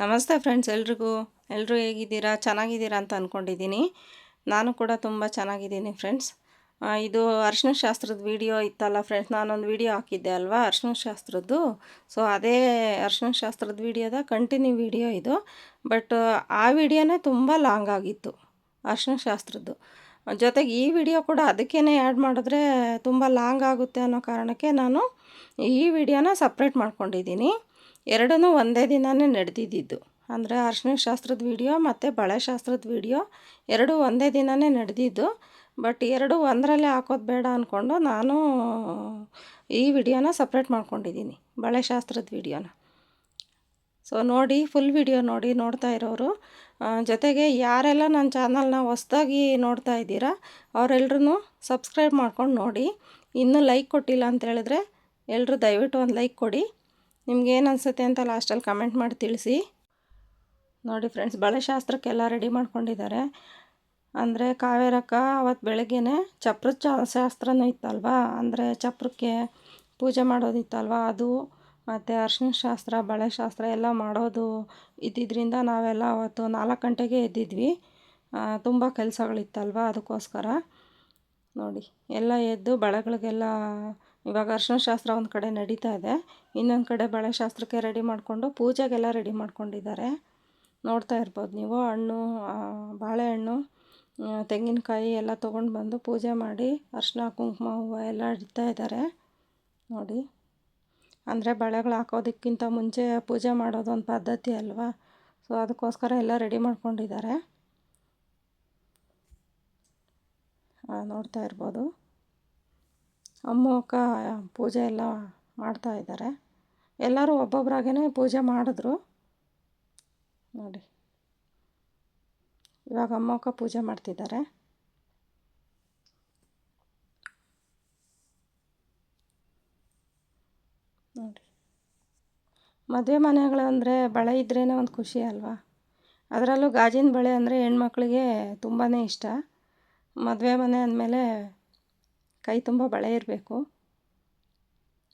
ನಮಸ್ತೆ ಫ್ರೆಂಡ್ಸ್, ಎಲ್ರಿಗೂ ಎಲ್ಲರೂ ಹೇಗಿದ್ದೀರಾ? ಚೆನ್ನಾಗಿದ್ದೀರಾ ಅಂತ ಅಂದ್ಕೊಂಡಿದ್ದೀನಿ ನಾನು ಕೂಡ ತುಂಬ ಚೆನ್ನಾಗಿದ್ದೀನಿ ಫ್ರೆಂಡ್ಸ್. ಇದು ಅರ್ಶಿನ ಶಾಸ್ತ್ರದ ವಿಡಿಯೋ ಇತ್ತಲ್ಲ ಫ್ರೆಂಡ್ಸ್, ನಾನೊಂದು ವಿಡಿಯೋ ಹಾಕಿದ್ದೆ ಅಲ್ವಾ, ಅರ್ಶಿನ ಶಾಸ್ತ್ರದ್ದು. ಸೊ ಅದೇ ಅರ್ಶಿನ ಶಾಸ್ತ್ರದ ವಿಡಿಯೋದ ಕಂಟಿನ್ಯೂ ವಿಡಿಯೋ ಇದು. ಬಟ್ ಆ ವಿಡಿಯೋನೇ ತುಂಬ ಲಾಂಗ್ ಆಗಿತ್ತು, ಅರ್ಶಿನ ಶಾಸ್ತ್ರದ್ದು. ಜೊತೆಗೆ ಈ ವಿಡಿಯೋ ಕೂಡ ಅದಕ್ಕೇ ಆ್ಯಡ್ ಮಾಡಿದ್ರೆ ತುಂಬ ಲಾಂಗ್ ಆಗುತ್ತೆ ಅನ್ನೋ ಕಾರಣಕ್ಕೆ ನಾನು ಈ ವಿಡಿಯೋನ ಸಪ್ರೇಟ್ ಮಾಡ್ಕೊಂಡಿದ್ದೀನಿ. ಎರಡೂ ಒಂದೇ ದಿನವೇ ನಡೆದಿದ್ದಿದ್ದು. ಅಂದರೆ ಅರ್ಶಿನ ಶಾಸ್ತ್ರದ ವೀಡಿಯೋ ಮತ್ತು ಬಳೆ ಶಾಸ್ತ್ರದ ವೀಡಿಯೋ ಎರಡೂ ಒಂದೇ ದಿನವೇ ನಡೆದಿದ್ದು. ಬಟ್ ಎರಡು ಒಂದರಲ್ಲೇ ಹಾಕೋದು ಬೇಡ ಅಂದ್ಕೊಂಡು ನಾನು ಈ ವಿಡಿಯೋನ ಸಪ್ರೇಟ್ ಮಾಡ್ಕೊಂಡಿದ್ದೀನಿ ಬಳೆ ಶಾಸ್ತ್ರದ ವಿಡಿಯೋನ ಸೊ ನೋಡಿ ಫುಲ್ ವಿಡಿಯೋ ನೋಡಿ ನೋಡ್ತಾ ಇರೋರು ಜೊತೆಗೆ ಯಾರೆಲ್ಲ ನನ್ನ ಚಾನಲ್ನ ಹೊಸ್ದಾಗಿ ನೋಡ್ತಾ ಇದ್ದೀರಾ ಅವರೆಲ್ಲರೂ ಸಬ್ಸ್ಕ್ರೈಬ್ ಮಾಡ್ಕೊಂಡು ನೋಡಿ. ಇನ್ನೂ ಲೈಕ್ ಕೊಟ್ಟಿಲ್ಲ ಅಂತ ಹೇಳಿದ್ರೆ ಎಲ್ಲರೂ ದಯವಿಟ್ಟು ಒಂದು ಲೈಕ್ ಕೊಡಿ. ನಿಮ್ಗೇನು ಅನಿಸುತ್ತೆ ಅಂತ ಲಾಸ್ಟಲ್ಲಿ ಕಮೆಂಟ್ ಮಾಡಿ ತಿಳಿಸಿ. ನೋಡಿ ಫ್ರೆಂಡ್ಸ್ ಬಳೆ ಶಾಸ್ತ್ರಕ್ಕೆಲ್ಲ ರೆಡಿ ಮಾಡ್ಕೊಂಡಿದ್ದಾರೆ. ಅಂದರೆ ಕಾವೇರಕ್ಕ ಅವತ್ತು ಬೆಳಗ್ಗೆನೆ ಚಪ್ರದ ಚ ಶಾಸ್ತ್ರನೂ ಇತ್ತಲ್ವಾ? ಅಂದರೆ ಚಪ್ರಕ್ಕೆ ಪೂಜೆ ಮಾಡೋದಿತ್ತಲ್ವಾ ಅದು? ಮತ್ತು ಅರ್ಶಿನ ಶಾಸ್ತ್ರ ಬಳೆ ಶಾಸ್ತ್ರ ಎಲ್ಲ ಮಾಡೋದು ಇದ್ದಿದ್ದರಿಂದ ನಾವೆಲ್ಲ ಅವತ್ತು ನಾಲ್ಕು ಗಂಟೆಗೆ ಎದ್ದಿದ್ವಿ. ತುಂಬ ಕೆಲಸಗಳಿತ್ತಲ್ವ ಅದಕ್ಕೋಸ್ಕರ. ನೋಡಿ, ಎಲ್ಲ ಎದ್ದು ಬಳೆಗಳಿಗೆಲ್ಲ ಇವಾಗ ಅರ್ಶಿನ ಶಾಸ್ತ್ರ ಒಂದು ಕಡೆ ನಡೀತಾ ಇದೆ. ಇನ್ನೊಂದು ಕಡೆ ಬಳೆ ಶಾಸ್ತ್ರಕ್ಕೆ ರೆಡಿ ಮಾಡಿಕೊಂಡು ಪೂಜೆಗೆಲ್ಲ ರೆಡಿ ಮಾಡ್ಕೊಂಡಿದ್ದಾರೆ. ನೋಡ್ತಾ ಇರ್ಬೋದು ನೀವು, ಹಣ್ಣು ಬಾಳೆಹಣ್ಣು ತೆಂಗಿನಕಾಯಿ ಎಲ್ಲ ತೊಗೊಂಡು ಬಂದು ಪೂಜೆ ಮಾಡಿ ಅರ್ಶಿನ, ಕುಂಕುಮ, ಹೂವು ಎಲ್ಲ ಇಡ್ತಾ ಇದ್ದಾರೆ. ನೋಡಿ. ಅಂದರೆ ಬಳೆಗಳು ಹಾಕೋದಕ್ಕಿಂತ ಮುಂಚೆ ಪೂಜೆ ಮಾಡೋದು ಒಂದು ಪದ್ಧತಿ ಅಲ್ವಾ? ಸೊ ಅದಕ್ಕೋಸ್ಕರ ಎಲ್ಲ ರೆಡಿ ಮಾಡ್ಕೊಂಡಿದ್ದಾರೆ. ನೋಡ್ತಾ ಇರ್ಬೋದು. ಅಕ್ಕ ಪೂಜೆ ಎಲ್ಲ ಮಾಡ್ತಾ ಇದ್ದಾರೆ. ಎಲ್ಲರೂ ಒಬ್ಬೊಬ್ಬರಾಗೇ ಪೂಜೆ ಮಾಡಿದ್ರು. ನೋಡಿ. ಇವಾಗ ಅಮ್ಮಕ್ಕ ಪೂಜೆ ಮಾಡ್ತಿದ್ದಾರೆ. ನೋಡಿ. ಮದುವೆ ಮನೆಗಳು ಅಂದರೆ ಬಳೆ ಇದ್ರೇ ಒಂದು ಖುಷಿ ಅಲ್ವಾ? ಅದರಲ್ಲೂ ಗಾಜಿನ ಬಳೆ ಅಂದರೆ ಹೆಣ್ಮಕ್ಳಿಗೆ ತುಂಬಾ ಇಷ್ಟ. ಮದುವೆ ಮನೆ ಅಂದಮೇಲೆ ಕೈ ತುಂಬ ಬಳೆ ಇರಬೇಕು.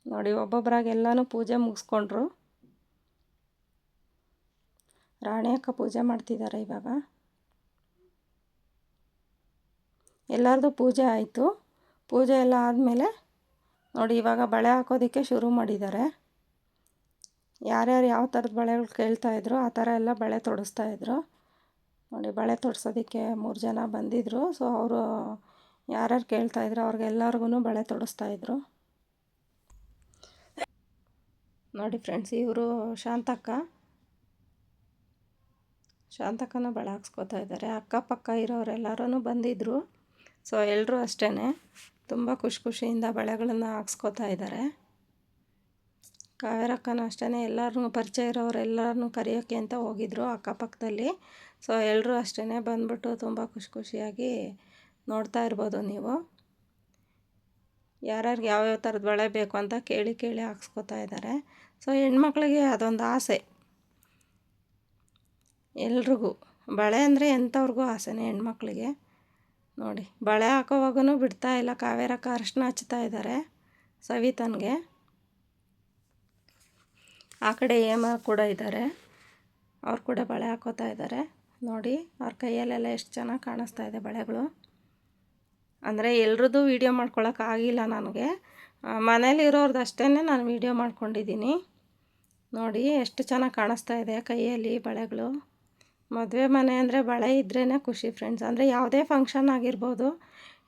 ನೋಡಿ ಒಬ್ಬೊಬ್ಬರಾಗಿ ಎಲ್ಲನೂ ಪೂಜೆ ಮುಗಿಸ್ಕೊಂಡ್ರು. ರಾಣಿ ಅಕ್ಕ ಪೂಜೆ ಮಾಡ್ತಿದ್ದಾರೆ ಇವಾಗ. ಎಲ್ಲರದು ಪೂಜೆ ಆಯಿತು. ಪೂಜೆ ಎಲ್ಲ ಆದಮೇಲೆ ನೋಡಿ, ಇವಾಗ ಬಳೆ ಹಾಕೋದಕ್ಕೆ ಶುರು ಮಾಡಿದ್ದಾರೆ ಯಾರ್ಯಾರು ಯಾವ ಥರದ ಬಳೆಗಳು ಕೇಳ್ತಾಯಿದ್ರು ಆ ಥರ ಎಲ್ಲ ಬಳೆ ತೊಡಸ್ತಾಯಿದ್ರು ನೋಡಿ, ಬಳೆ ತೊಡ್ಸೋದಕ್ಕೆ ಮೂರು ಜನ ಬಂದಿದ್ದರು ಸೊ, ಅವರು ಯಾರ್ಯಾರು ಕೇಳ್ತಾಯಿದ್ರು ಅವ್ರಿಗೆಲ್ಲರಿಗೂ ಬಳೆ ತೊಡಿಸ್ತಾಯಿದ್ರು ನೋಡಿ ಫ್ರೆಂಡ್ಸ್ ಇವರು ಶಾಂತಕ್ಕ. ಶಾಂತಕ್ಕನ ಬಳೆ ಹಾಕ್ಸ್ಕೊತಾ ಇದ್ದಾರೆ. ಅಕ್ಕಪಕ್ಕ ಇರೋರೆಲ್ಲರೂ ಬಂದಿದ್ದರು ಸೊ ಎಲ್ಲರೂ ಅಷ್ಟೇ ತುಂಬ ಖುಷಿ ಖುಷಿಯಿಂದ ಬಳೆಗಳನ್ನು ಹಾಕ್ಸ್ಕೊತಾ ಇದ್ದಾರೆ. ಕಾವೇರಕ್ಕನ ಅಷ್ಟೇ ಎಲ್ಲರೂ ಪರಿಚಯ ಇರೋರು ಕರೆಯೋಕ್ಕೆ ಅಂತ ಹೋಗಿದ್ರು ಅಕ್ಕಪಕ್ಕದಲ್ಲಿ. ಸೊ ಎಲ್ಲರೂ ಅಷ್ಟೇ ಬಂದ್ಬಿಟ್ಟು ತುಂಬ ಖುಷಿ ಖುಷಿಯಾಗಿ ನೋಡ್ತಾ ಇರ್ಬೋದು ನೀವು. ಯಾರ್ಯಾರಿಗೆ ಯಾವ್ಯಾವ ಥರದ ಬಳೆ ಬೇಕು ಅಂತ ಕೇಳಿ ಕೇಳಿ ಹಾಕ್ಸ್ಕೊತಾ ಇದ್ದಾರೆ ಸೊ, ಹೆಣ್ಮಕ್ಳಿಗೆ ಅದೊಂದು ಆಸೆ. ಎಲ್ರಿಗೂ. ಬಳೆ ಅಂದರೆ ಎಂಥವ್ರಿಗೂ ಆಸೆನೇ ಹೆಣ್ಮಕ್ಳಿಗೆ. ನೋಡಿ, ಬಳೆ ಹಾಕೋವಾಗೂ ಬಿಡ್ತಾ ಇಲ್ಲ. ಕಾವೇರಕ್ಕ ಅರ್ಶಿನ ಹಚ್ತಾ ಇದ್ದಾರೆ ಸವಿತನ್ಗೆ. ಆ ಕಡೆ ಏಮ ಕೂಡ ಇದ್ದಾರೆ ಅವ್ರು ಕೂಡ ಬಳೆ ಹಾಕೋತಾ ಇದ್ದಾರೆ ನೋಡಿ, ಅವ್ರ ಕೈಯಲ್ಲೆಲ್ಲ ಎಷ್ಟು ಚೆನ್ನಾಗಿ ಕಾಣಿಸ್ತಾ ಇದೆ ಬಳೆಗಳು. ಅಂದರೆ ಎಲ್ರದ್ದು ವೀಡಿಯೋ ಮಾಡ್ಕೊಳಕ್ಕಾಗಿಲ್ಲ ನನಗೆ. ಮನೇಲಿರೋರ್ದು ಅಷ್ಟೇ ನಾನು ವೀಡಿಯೋ ಮಾಡ್ಕೊಂಡಿದ್ದೀನಿ. ನೋಡಿ ಎಷ್ಟು ಚೆನ್ನಾಗಿ ಕಾಣಿಸ್ತಾ ಇದೆ ಕೈಯಲ್ಲಿ ಬಳೆಗಳು. ಮದುವೆ ಮನೆ ಅಂದರೆ ಬಳೆ ಇದ್ರೇ ಖುಷಿ ಫ್ರೆಂಡ್ಸ್ ಅಂದರೆ ಯಾವುದೇ ಫಂಕ್ಷನ್ ಆಗಿರ್ಬೋದು,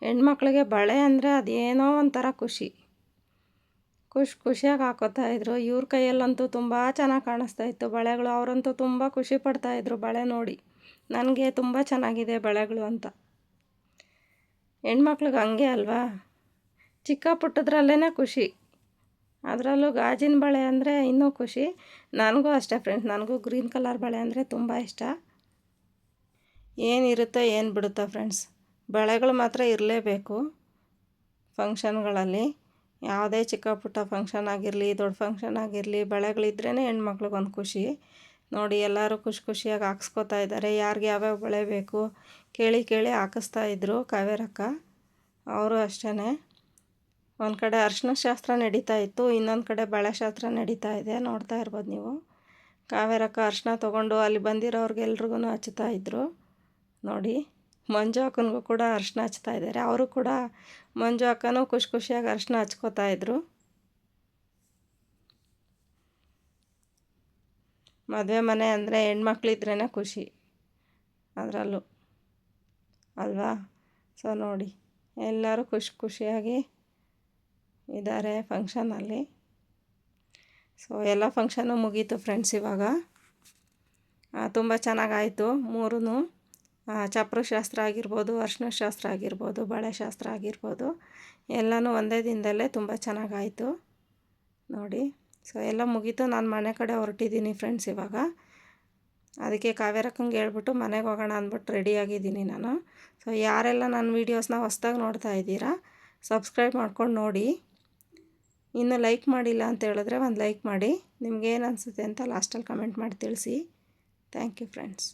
ಹೆಣ್ಮಕ್ಳಿಗೆ ಬಳೆ ಅಂದರೆ ಅದೇನೋ ಒಂಥರ ಖುಷಿ. ಖುಷಿ, ಖುಷಿಯಾಗಿ ಹಾಕೋತಾ ಇದ್ರು. ಇವ್ರ ಕೈಯಲ್ಲಂತೂ ತುಂಬ ಚೆನ್ನಾಗಿ ಕಾಣಿಸ್ತಾ ಇತ್ತು ಬಳೆಗಳು. ಅವರಂತೂ ತುಂಬ ಖುಷಿ ಪಡ್ತಾಯಿದ್ರು ಬಳೆ ನೋಡಿ. ನನಗೆ ತುಂಬ ಚೆನ್ನಾಗಿದೆ ಬಳೆಗಳು ಅಂತ. ಹೆಣ್ಮಕ್ಳಿಗೆ ಹಂಗೆ ಅಲ್ವಾ? ಚಿಕ್ಕ ಪುಟ್ಟದ್ರಲ್ಲೇ ಖುಷಿ. ಅದರಲ್ಲೂ ಗಾಜಿನ ಬಳೆ ಅಂದರೆ ಇನ್ನೂ ಖುಷಿ. ನನಗೂ ಅಷ್ಟೇ ಫ್ರೆಂಡ್ಸ್ ನನಗೂ ಗ್ರೀನ್ ಕಲರ್ ಬಳೆ ಅಂದರೆ ತುಂಬ ಇಷ್ಟ. ಏನಿರುತ್ತೋ ಏನು ಬಿಡುತ್ತೋ ಫ್ರೆಂಡ್ಸ್ ಬಳೆಗಳು ಮಾತ್ರ ಇರಲೇಬೇಕು ಫಂಕ್ಷನ್ಗಳಲ್ಲಿ ಯಾವುದೇ ಚಿಕ್ಕ ಪುಟ್ಟ ಫಂಕ್ಷನ್ ಆಗಿರಲಿ, ದೊಡ್ಡ ಫಂಕ್ಷನ್ ಆಗಿರಲಿ ಬಳೆಗಳಿದ್ರೇ ಹೆಣ್ಮಕ್ಳಿಗೊಂದು ಖುಷಿ. ನೋಡಿ ಎಲ್ಲರೂ ಖುಷಿ ಖುಷಿಯಾಗಿ ಹಾಕ್ಸ್ಕೊತಾ ಇದ್ದಾರೆ. ಯಾರಿಗೆ ಯಾವ್ಯಾವ ಬಳೆ ಬೇಕು ಕೇಳಿ ಕೇಳಿ ಹಾಕಿಸ್ತಾ ಇದ್ದರು ಕಾವೇರಕ್ಕ. ಅವರು ಅಷ್ಟೇ ಒಂದು ಕಡೆ ಅರ್ಶಿನ ಶಾಸ್ತ್ರ ನಡೀತಾ ಇತ್ತು, ಇನ್ನೊಂದು ಕಡೆ ಬಳೆ ಶಾಸ್ತ್ರ ನಡೀತಾ ಇದೆ. ನೋಡ್ತಾ ಇರ್ಬೋದು ನೀವು. ಕಾವೇರಕ್ಕ ಅರ್ಶಿನ ತೊಗೊಂಡು ಅಲ್ಲಿ ಬಂದಿರೋರ್ಗೆಲ್ರಿಗೂ ಹಚ್ತಾ ಇದ್ದರು ನೋಡಿ, ಮಂಜು ಅಕ್ಕನಿಗೂ ಕೂಡ ಅರ್ಶಿನ ಹಚ್ತಾ ಇದ್ದಾರೆ. ಅವರು ಕೂಡ ಮಂಜು ಅಕ್ಕನೂ ಖುಷಿ ಖುಷಿಯಾಗಿ ಅರ್ಶಿನ ಹಚ್ಕೋತಾ ಇದ್ರು. ಮದುವೆ ಮನೆ ಅಂದರೆ ಹೆಣ್ಮಕ್ಳಿದ್ರೇ ಖುಷಿ ಅದರಲ್ಲೂ. ಅಲ್ವಾ? ಸೊ ನೋಡಿ, ಎಲ್ಲರೂ ಖುಷಿ ಖುಷಿಯಾಗಿ ಇದ್ದಾರೆ ಫಂಕ್ಷನಲ್ಲಿ ಸೊ ಎಲ್ಲ ಫಂಕ್ಷನು ಮುಗೀತು ಫ್ರೆಂಡ್ಸ್ ಇವಾಗ. ತುಂಬ ಚೆನ್ನಾಗಾಯಿತು ಮೂರೂ ಚಪ್ರ ಶಾಸ್ತ್ರ ಆಗಿರ್ಬೋದು ಅರ್ಶಿನ ಶಾಸ್ತ್ರ ಆಗಿರ್ಬೋದು ಬಳೆ ಶಾಸ್ತ್ರ ಆಗಿರ್ಬೋದು, ಎಲ್ಲನೂ ಒಂದೇ ದಿನದಲ್ಲೇ ತುಂಬ ಚೆನ್ನಾಗಾಯಿತು. ನೋಡಿ. ಸೊ ಎಲ್ಲ ಮುಗೀತು. ನಾನು ಮನೆ ಕಡೆ ಹೊರಟಿದ್ದೀನಿ ಫ್ರೆಂಡ್ಸ್ ಇವಾಗ. ಅದಕ್ಕೆ ಕಾವ್ಯರಕ್ಕಂಗೆ ಹೇಳ್ಬಿಟ್ಟು ಮನೆಗೆ ಹೋಗೋಣ ಅಂದ್ಬಿಟ್ಟು ರೆಡಿಯಾಗಿದ್ದೀನಿ ನಾನು. ಸೊ ಯಾರೆಲ್ಲ ನನ್ನ ವೀಡಿಯೋಸ್ನ ಹೊಸ್ದಾಗಿ ನೋಡ್ತಾ ಇದ್ದೀರಾ ಸಬ್ಸ್ಕ್ರೈಬ್ ಮಾಡ್ಕೊಂಡು ನೋಡಿ. ಇನ್ನು ಲೈಕ್ ಮಾಡಿಲ್ಲ ಅಂತ ಹೇಳಿದ್ರೆ ಒಂದು ಲೈಕ್ ಮಾಡಿ. ನಿಮ್ಗೇನು ಅನಿಸುತ್ತೆ ಅಂತ ಲಾಸ್ಟಲ್ಲಿ ಕಮೆಂಟ್ ಮಾಡಿ ತಿಳಿಸಿ. Thank you friends